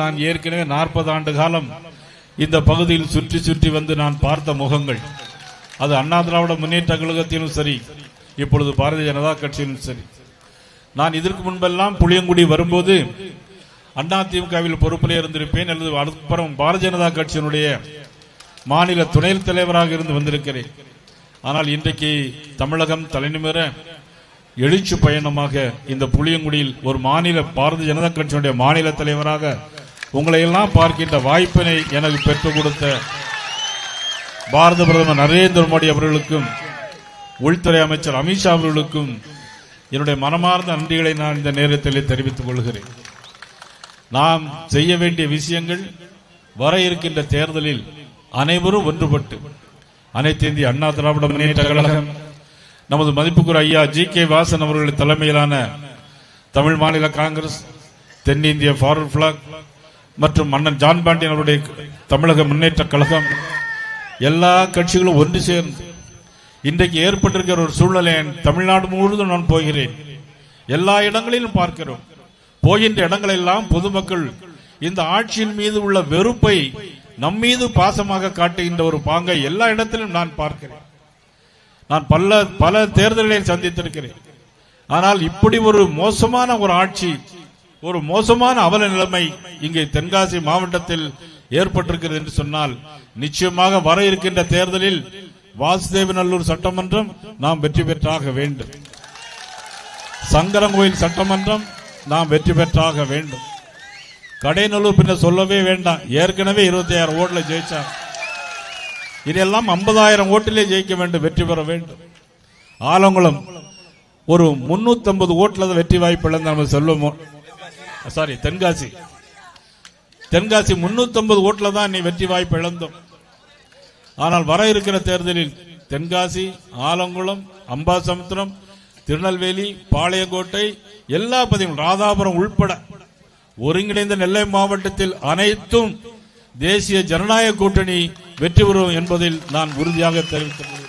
நான் ஏற்கனவே நாற்பது ஆண்டு காலம் இந்த பகுதியில் சுற்றி சுற்றி வந்து நான் பார்த்த முகங்கள். அது அண்ணா திராவிட முன்னேற்ற கழகத்திலும் சரி இப்பொழுது பாரதிய ஜனதா கட்சியிலும் சரி. நான் இதற்கு முன்பெல்லாம் புளியங்குடி வரும்போது அண்ணா திமுகவில் பொறுப்பிலே இருந்திருப்பேன் அல்லது அப்புறம் பாரதிய ஜனதா கட்சியினுடைய மாநில துணை தலைவராக இருந்து வந்திருக்கிறேன். ஆனால் இன்றைக்கு தமிழகம் தலைநிமிர எழுச்சி பயணமாக இந்த புளியங்குடியில் ஒரு மாநில பாரதிய ஜனதா கட்சியினுடைய மாநில தலைவராக உங்களையெல்லாம் பார்க்கின்ற வாய்ப்பினை எனக்கு பெற்றுக் கொடுத்த பாரத பிரதமர் நரேந்திர மோடி அவர்களுக்கும் உள்துறை அமைச்சர் அமித்ஷா அவர்களுக்கும் என்னுடைய மனமார்ந்த நன்றிகளை நான் இந்த நேரத்தில் தெரிவித்துக் கொள்கிறேன். நாம் செய்ய வேண்டிய விஷயங்கள் வர இருக்கின்ற தேர்தலில் அனைவரும் ஒன்றுபட்டு அனைத்து இந்திய அண்ணா திராவிட முன்னேற்ற கழகம் நமது மதிப்புக்குரிய ஐயா ஜி கே வாசன் அவர்களின் தலைமையிலான தமிழ் மாநில காங்கிரஸ் தென்னிந்திய ஃபார்வர்ட் பிளாக் மற்றும் மன்னன் ஜான் பாண்டியன் அவருடைய தமிழக முன்னேற்ற கழகம் எல்லா கட்சிகளும் ஒன்று சேர்ந்து இன்றைக்கு ஏற்பட்டிருக்கிற ஒரு சூழ்நிலை தமிழ்நாடு முழுவதும் நான் போகிறேன். எல்லா இடங்களிலும் பார்க்கிறோம். போகின்ற இடங்களெல்லாம் பொதுமக்கள் இந்த ஆட்சியின் மீது உள்ள வெறுப்பை நம் மீது பாசமாக காட்டுகின்ற ஒரு பாங்கை எல்லா இடத்திலும் நான் பார்க்கிறேன். நான் பல பல தேர்தல்களை சந்தித்திருக்கிறேன். ஆனால் இப்படி ஒரு மோசமான ஒரு ஆட்சி ஒரு மோசமான அவல நிலைமை இங்கே தென்காசி மாவட்டத்தில் ஏற்பட்டிருக்கிறது என்று சொன்னால் நிச்சயமாக வர இருக்கின்ற தேர்தலில் வாசுதேவநல்லூர் சட்டமன்றம் நாம் வெற்றி பெற்றாக வேண்டும். சங்கரங்கோயில் சட்டமன்றம் நாம் வெற்றி பெற்றாக வேண்டும். கடைநல்லூர் பின்ன சொல்லவே வேண்டாம். ஏற்கனவே இருபத்தி ஆயிரம் ஓட்டில் ஜெயிச்சார். இதெல்லாம் ஐம்பதாயிரம் ஓட்டிலே ஜெயிக்க வேண்டும் வெற்றி பெற வேண்டும். ஆலங்குளம் ஒரு முன்னூத்தி ஐம்பது ஓட்டில் வெற்றி வாய்ப்பு இழந்த நம்ம சொல்லுவோம் சாரி தென்காசி. தென்காசி முன்னூத்தி ஐம்பது தான் நீ வெற்றி வாய்ப்பு இழந்தோம். ஆனால் வர இருக்கிற தேர்தலில் தென்காசி ஆலங்குளம் அம்பாசமுத்திரம் திருநெல்வேலி பாளையங்கோட்டை எல்லா பதிவும் ராதாபுரம் உள்பட ஒருங்கிணைந்த நெல்லை மாவட்டத்தில் அனைத்தும் தேசிய ஜனநாயக கூட்டணி வெற்றி பெறும் என்பதில் நான் உறுதியாக தெரிவித்துள்ளேன்